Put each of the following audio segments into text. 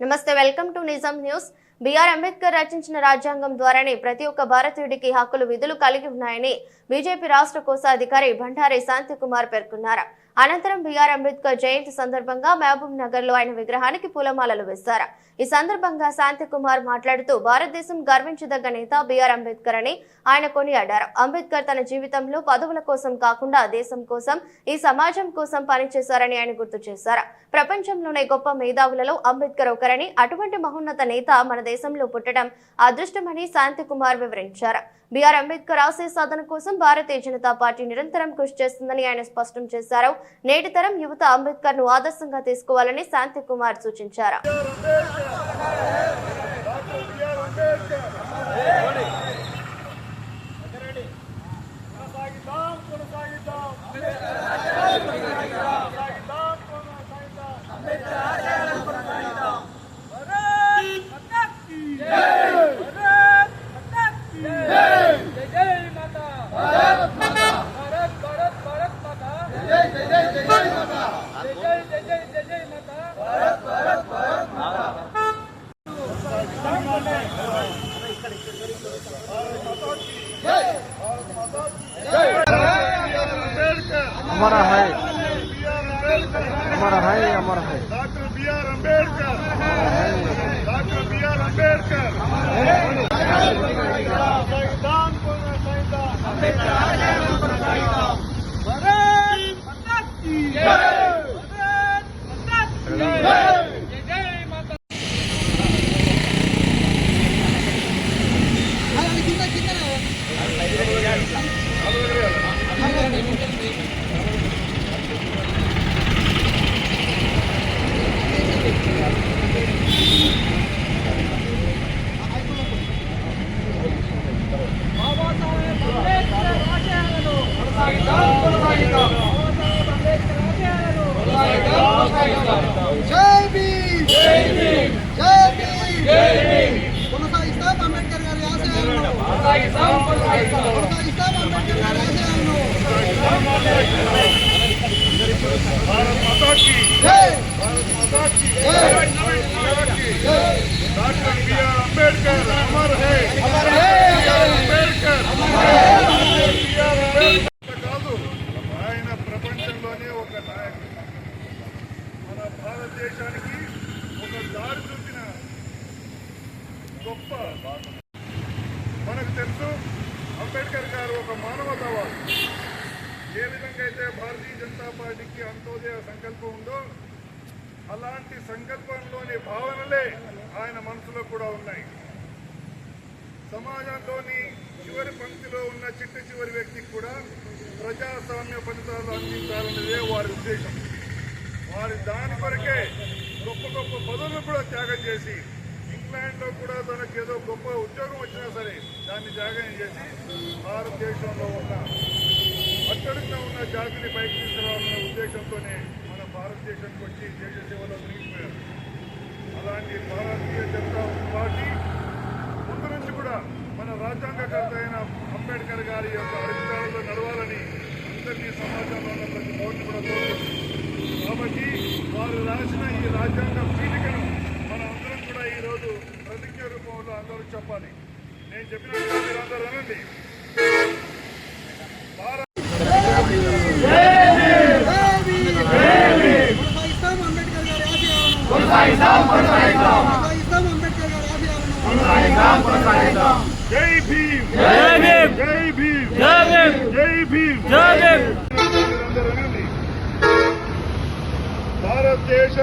నమస్తే welcome to Nizam news. B R Ambedkar రచించిన రాజ్యాంగం ద్వారానే ప్రతి ఒక్క భారతీయుడికి హక్కులు విధులు కలిగి ఉన్నాయని బీజేపీ రాష్ట్ర కోశాధికారి భండారి శాంతికుమార్ పేర్కొన్నారు. అనంతరం బిఆర్ అంబేద్కర్ జయంతి సందర్భంగా మహబూబ్ నగర్లో ఆయన విగ్రహానికి పూలమాలలు వేశారు. ఈ సందర్భంగా శాంతికుమార్ మాట్లాడుతూ భారతదేశం గర్వించదగ్గ నేత బిఆర్ అంబేద్కర్ అని ఆయన కొనియాడారు. అంబేద్కర్ తన జీవితంలో పదవుల కోసం కాకుండా దేశం కోసం ఈ సమాజం కోసం పనిచేశారని ఆయన గుర్తు చేశారు. ప్రపంచంలోనే గొప్ప మేధావులలో అంబేద్కర్ ఒకరని అటువంటి మహోన్నత నేత మన దేశంలో పుట్టడం అదృష్టమని శాంతికుమార్ వివరించారు. బిఆర్ అంబేద్కర్ ఆశయ సాధన కోసం భారతీయ జనతా పార్టీ నిరంతరం కృషి చేస్తుందని ఆయన స్పష్టం చేశారు. నేటి తరం యువత అంబేద్కర్ను ఆదర్శంగా తీసుకోవాలని శాంతికుమార్ సూచించారు. కొనసాగిద్దాం భారత్ మాతా కీ భారత్ మాతా కీ డాక్టర్ బిఆర్ అంబేద్కర్ అమర్ హై అమర్ హై అంబేద్కర్ అంబేద్కర్ కాదు ఆయన ప్రపంచంలోనే ఒక నాయకుడు మన భారతదేశానికి ఒక దారి చూపిన గొప్ప మనకు తెలుసు అంబేద్కర్ గారు ఒక మానవతావాది ఏ విధంగా అయితే భారతీయ జనతా పార్టీకి అంత్యోదయ సంకల్పం ఉందో అలాంటి సంకల్పంలోని భావనలే ఆయన మనసులో కూడా ఉన్నాయి. సమాజంలోని చివరి పంక్తిలో ఉన్న చిట్ట చివరి వ్యక్తికి కూడా ప్రజాస్వామ్య ఫలితాలు అందించాలన్నదే వారి ఉద్దేశం. వారి దాని కొరకే గొప్ప గొప్ప పదవులు కూడా త్యాగం చేసి ఇంగ్లాండ్లో కూడా తనకు ఏదో గొప్ప ఉద్యోగం వచ్చినా సరే దాన్ని త్యాగం చేసి భారతదేశంలో ఉన్న అట్టడుగున ఉన్న జాతిని పైకి తీసుకురావాలనే ఉద్దేశంతోనే భారతదేశానికి వచ్చి దేశ సేవలో తిరిగిపోయారు అలాంటి భారతీయ జనతా పార్టీ ముందు నుంచి కూడా మన రాజ్యాంగకర్త అయిన అంబేద్కర్ గారి యొక్క అధికారంలో నడవాలని అందరినీ సమాజంలో ఉన్న ప్రతి పౌరుని కూడా కాబట్టి వారు రాసిన ఈ రాజ్యాంగ పీఠికను మనం అందరం కూడా ఈరోజు ప్రతిజ్ఞ రూపంలో అందరూ చెప్పాలి. నేను చెప్పిన మీరు అందరూ అనండి భారత్ జై భీమ్ కొనసాగిస్తాం అంబేద్కర్ గారి ఆశయాలను కొనసాగిస్తాం కొనసాగిస్తాం అంబేద్కర్ గారి ఆశయాలను జై భీమ్ జై భీమ్. జై భీమ్. జై భీమ్. జై భీమ్. భారతదేశ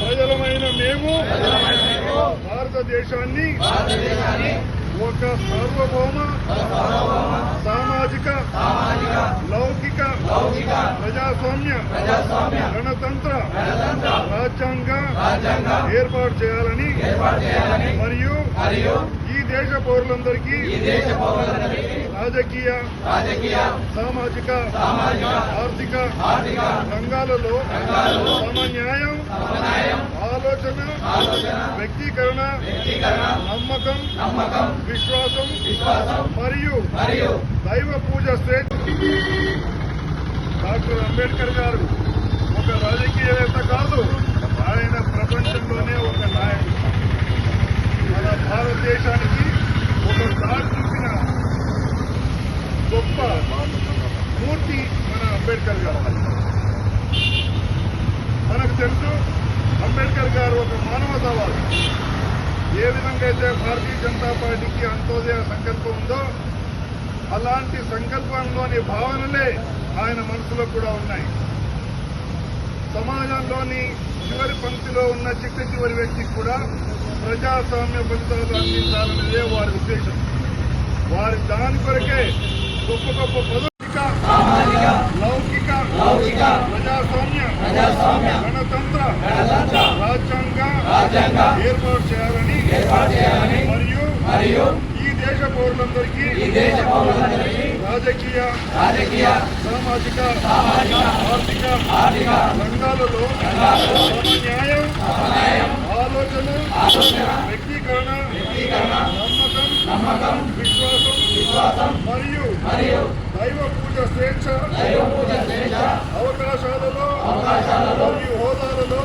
ప్రజలమైన మేము భారతదేశాన్ని ఒక సార్వభౌమ సామాజిక లౌకిక ప్రజాస్వామ్య గణతంత్ర రాజ్యాంగ ఏర్పాటు చేయాలని మరియు దేశ పౌరులందరికీ రాజకీయ సామాజిక ఆర్థిక రంగాలలో సమన్యాయం ఆలోచన వ్యక్తీకరణ నమ్మకం విశ్వాసం మరియు దైవ పూజ స్వేచ్ఛ డాక్టర్ అంబేద్కర్ గారు ఒక రాజకీయవేత్త కాదు ఆయన ప్రపంచ ప్రపంచంలోనే ఒక నాయకుడు. మన భారతదేశానికి ఒక దారి చూపిన గొప్ప మూర్తి మన అంబేద్కర్ గారు. మనకు తెలుసు అంబేద్కర్ గారు ఒక మానవతావాది. ఏ విధంగా అయితే భారతీయ జనతా పార్టీకి అంత్యోదయ సంకల్పం ఉందో అలాంటి సంకల్పంలోని భావనలే ఆయన మనసులో కూడా ఉన్నాయి. సమాజంలోని చివరి పంక్తిలో ఉన్న చిట్ట చివరి వ్యక్తికి కూడా ప్రజాస్వామ్య ఫలితాలు అందించాలన్నదే వారి ఉద్దేశం. వారి దాని కొరకే గొప్ప గొప్ప పదవిక లౌకిక ప్రజాస్వామ్య గణతంత్ర రాజ్యాంగ ఏర్పాటు చేయాలని మరియు దేశ పౌరులందరికీ ఈ దేశ పౌరులందరికీ రాజకీయ రాజకీయ సామాజిక సామాజిక ఆర్థిక ఆర్థిక రంగాలలో సమన్యాయం సమన్యాయం ఆలోచన ఆలోచన వ్యక్తీకరణ వ్యక్తీకరణ నమ్మకం నమ్మకం విశ్వాసం విశ్వాసం మరియు మరియు దైవ పూజ స్వేచ్ఛ దైవ పూజ స్వేచ్ఛ అవకాశాలలో అవకాశాలలో మరియు హోదాలలో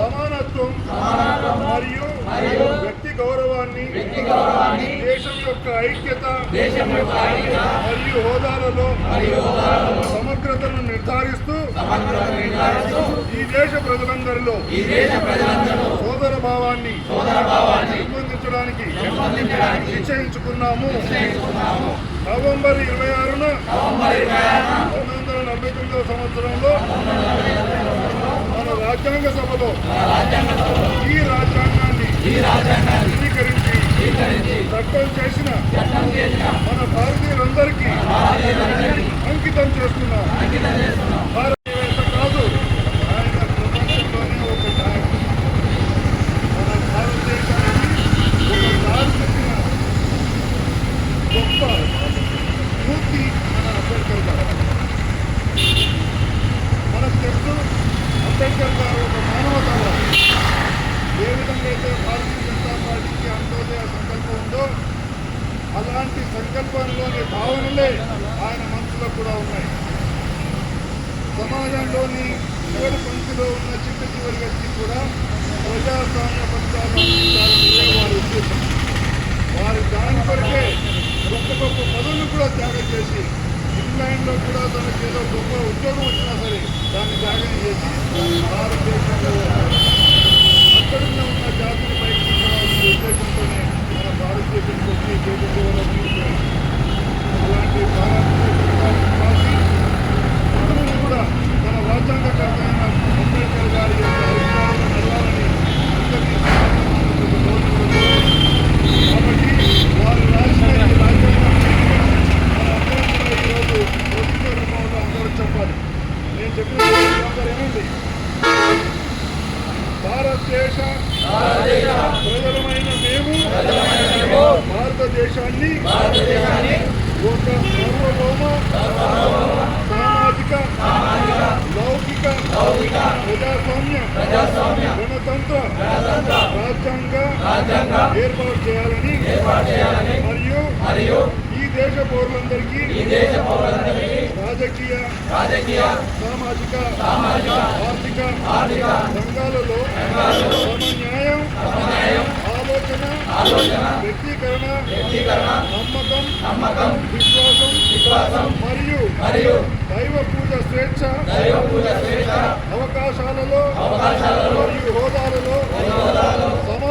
సమానత్వం సమానత్వం మరియు మరియు వ్యక్తి గౌరవాన్ని వ్యక్తి గౌరవాన్ని దేశం యొక్క ఐక్యత దేశం యొక్క ఐక్యత మరియు హోదాలలో సమగ్రతను నిర్ధారిస్తూ ఈ దేశ ప్రజలందరిలో సోదర భావాన్ని పెంపొందించడానికి నిశ్చయించుకున్నాము. నవంబర్ ఇరవై ఆరున పంతొమ్మిది వందల నలభై తొమ్మిదవ సంవత్సరంలో మన రాజ్యాంగ సభలో ఈ రాజ్యాంగాన్ని చట్టం చేసిన మన భారతీయులందరికీ అంకితం చేస్తున్నాం భారతీయత కాదు ఆయన ప్రపంచంలోనే ఒక నాయకుడు మన భారతదేశానికి ఒక దారి చూపిన గొప్ప మూర్తి మన అంబేద్కర్ గారు మనకు తెలుసు అంబేద్కర్ గారు ఒక మానవతావాది ఏ విధంగా అయితే భారతీయ జనతా పార్టీకి అంత్యోదయ సంకల్పం ఉందో అలాంటి సంకల్పంలోని భావనలే ఆయన మనసులో కూడా ఉన్నాయి. సమాజంలోని చివరి పంక్తిలో ఉన్న చిట్ట చివరి వ్యక్తి కూడా ప్రజాస్వామ్య ఫలితాలు వారి ఉద్దేశం. వారి దాని కొరకే గొప్ప గొప్ప పదవులు కూడా త్యాగం చేసి ఇంగ్లాండ్లో కూడా తనకి ఏదో గొప్ప ఉద్యోగం వచ్చినా సరే దాన్ని త్యాగం చేసి భారతదేశంలో అక్కడున్న ఉన్న జాతిని పైకి ఉద్దేశంతోనే మన భారతదేశానికి వచ్చి దేశంలో అలాంటి భారతదేశానికి అందరూ కూడా మన రాజ్యాంగకర్త అయిన అంబేద్కర్ గారి యొక్క అభిప్రాయాలను నిలవాలని అందరికీ సమాధానం కాబట్టి వారు రాసిన ఈ రాజ్యాంగాన్ని మనందరం కూడా ఈరోజు ప్రతిజ్ఞ రూపంలో అందరూ చెప్పాలి నేను చెప్పిన అందరూ ఏమండి భారతదేశ ప్రజలమైన మేము భారతదేశాన్ని ఒక సర్వభౌమ సామాజిక లౌకిక ప్రజాస్వామ్య గణతంత్ర రాజ్యాంగ ఏర్పాటు చేయాలని మరియు ఈ దేశ పౌరులందరికీ రాజకీయ రాజకీయ సామాజిక సామాజిక ఆర్థిక ఆర్థిక రంగాలలో సమన్యాయం ఆలోచన ఆలోచన వ్యక్తీకరణ వ్యక్తీకరణ నమ్మకం నమ్మకం విశ్వాసం విశ్వాసం మరియు మరియు దైవ పూజ స్వేచ్ఛ దైవ పూజ స్వేచ్ఛ అవకాశాలలో అవకాశాలలో మరియు హోదాలలో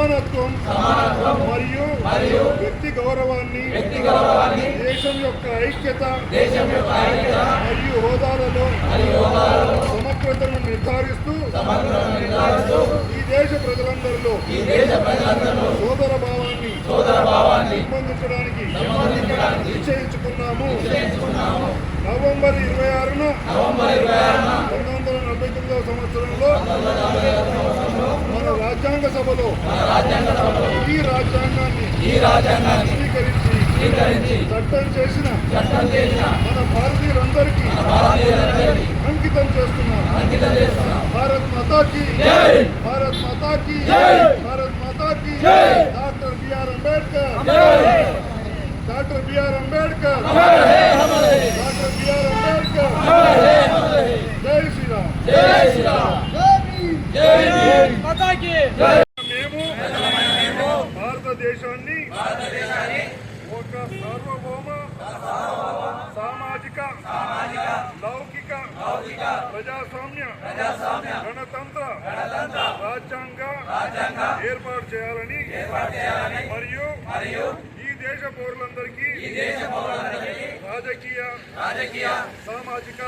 సమానత్వం సమానత్వం మరియు మరియు వ్యక్తి గౌరవాన్ని వ్యక్తి గౌరవాన్ని దేశం యొక్క ఐక్యత దేశం యొక్క ఐక్యత మరియు హోదాలలో మరియు హోదాలలో సమగ్రతను నిర్ధారిస్తూ సమగ్రతను నిర్ధారిస్తూ ఈ దేశ ప్రజలందరిలో ఈ దేశ ప్రజలందరిలో సోదర భావాన్ని సోదర భావాన్ని పెంపొందించడానికి నిశ్చయించుకున్నాము. నిశ్చయించుకున్నాము. నవంబర్ ఇరవై ఆరున నవంబర్ ఇరవై ఆరున పంతొమ్మిది వందల నలభై తొమ్మిదవ సంవత్సరంలో మన రాజ్యాంగ సభలో ఈ రాజ్యాంగాన్ని ఈ రాజ్యాంగాన్ని స్వీకరించి చట్టం చేసిన చట్టం చేసిన మన భారతీయులందరికీ అంకితం చేస్తున్నాం. అంకితం చేస్తున్నాం. భారత్ మాతాకి భారత్ మాతాకి భారత్ మాతాకి doctor B R Ambedkar doctor B R Ambedkar doctor B R Ambedkar జై శ్రీరామ్ జై భీమ్. మాతాకి మేము భారతదేశాన్ని ఒక సార్వభౌమ సామాజిక లౌకిక ప్రజాస్వామ్య గణతంత్ర రాజ్యాంగ ఏర్పాటు చేయాలని మరియు ఈ దేశ పౌరులందరికీ రాజకీయ సామాజిక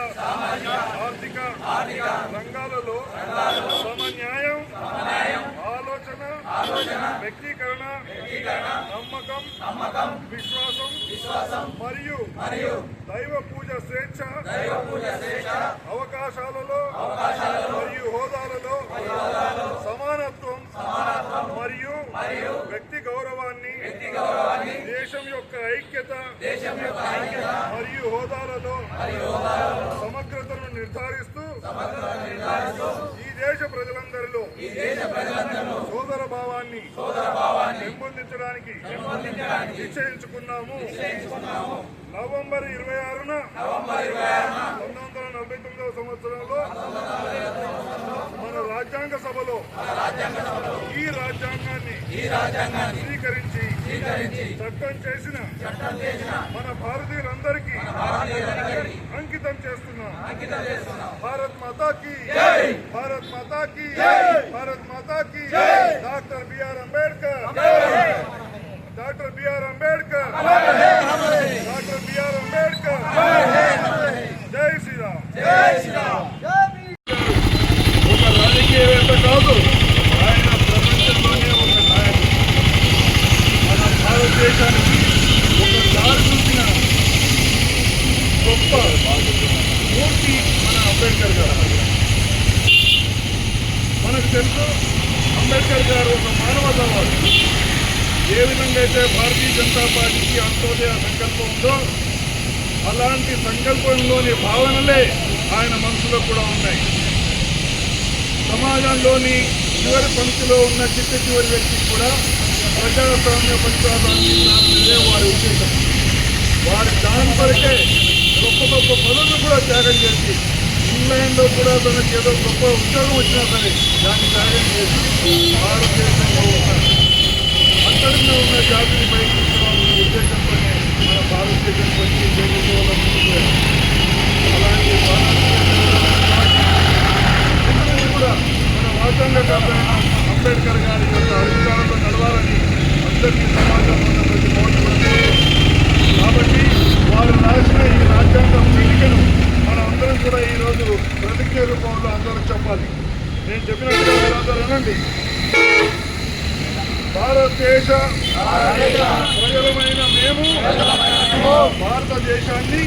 ఆర్థిక రంగాలలో సమన్యాయం ఆలోచన వ్యక్తీకరణ నమ్మకం విశ్వాసం మరియు దైవ పూజ స్వేచ్ఛ అవకాశాలలో మరియు హోదాలలో సమానత్వం మరియు వ్యక్తి గౌరవాన్ని దేశం యొక్క ఐక్యత మరియు హోదాలలో సమగ్రతను నిర్ధారిస్తూ ఈ దేశ ప్రజలందరిలో సోదర భావాన్ని పెంపొందించడానికి నిశ్చయించుకున్నాము. నవంబర్ ఇరవై ఆరున పంతొమ్మిది వందల నలభై తొమ్మిదవ సంవత్సరంలో మన రాజ్యాంగ సభలో ఈ రాజ్యాంగాన్ని స్వీకరించి చట్టం చేసిన మన భారతీయులందరికీ అంకితం చేస్తున్నాం. భారత్ మాతాకి భారత్ మాతాకి భారత్ మాతాకి అంబేద్కర్ గారు మనకు తెలుసు అంబేద్కర్ గారు ఒక మానవతావాది. ఏ విధంగా అయితే భారతీయ జనతా పార్టీకి అంత్యోదయ సంకల్పం ఉందో అలాంటి సంకల్పంలోని భావనలే ఆయన మనసులో కూడా ఉన్నాయి. సమాజంలోని చివరి పంక్తిలో ఉన్న చిట్ట చివరి వ్యక్తికి కూడా ప్రజాస్వామ్య పరిపాలన వారి ఉద్దేశం. వారి దాని కొరకే గొప్ప గొప్ప పనులు కూడా త్యాగం చేసి ఇంగ్లాండ్లో కూడా తనకి ఏదో గొప్ప ఉద్యోగం వచ్చినా సరే దాన్ని త్యాగం చేసి భారతదేశంలో ఉన్న అక్కడిలో ఉన్న జాతిని బయటించాలనే ఉద్దేశంతోనే మన భారతదేశం వచ్చి దేశంలో అలాంటి భారతదేశంలో కూడా మన రాజ్యాంగకర్తైన అంబేద్కర్ గారి యొక్క అధికారంలో నడవాలని అందరికీ సమాజంలో ఉన్న ప్రతి పౌరుడు కాబట్టి వారు రాసిన ఈ రాజ్యాంగం పీఠికను అందరం కూడా ఈరోజు ప్రతిజ్ఞ రూపంలో అందరూ చెప్పాలి. నేను చెప్పినట్టుగా మీరందరూ వినండి. భారతదేశ ప్రజలమైన మేము భారతదేశాన్ని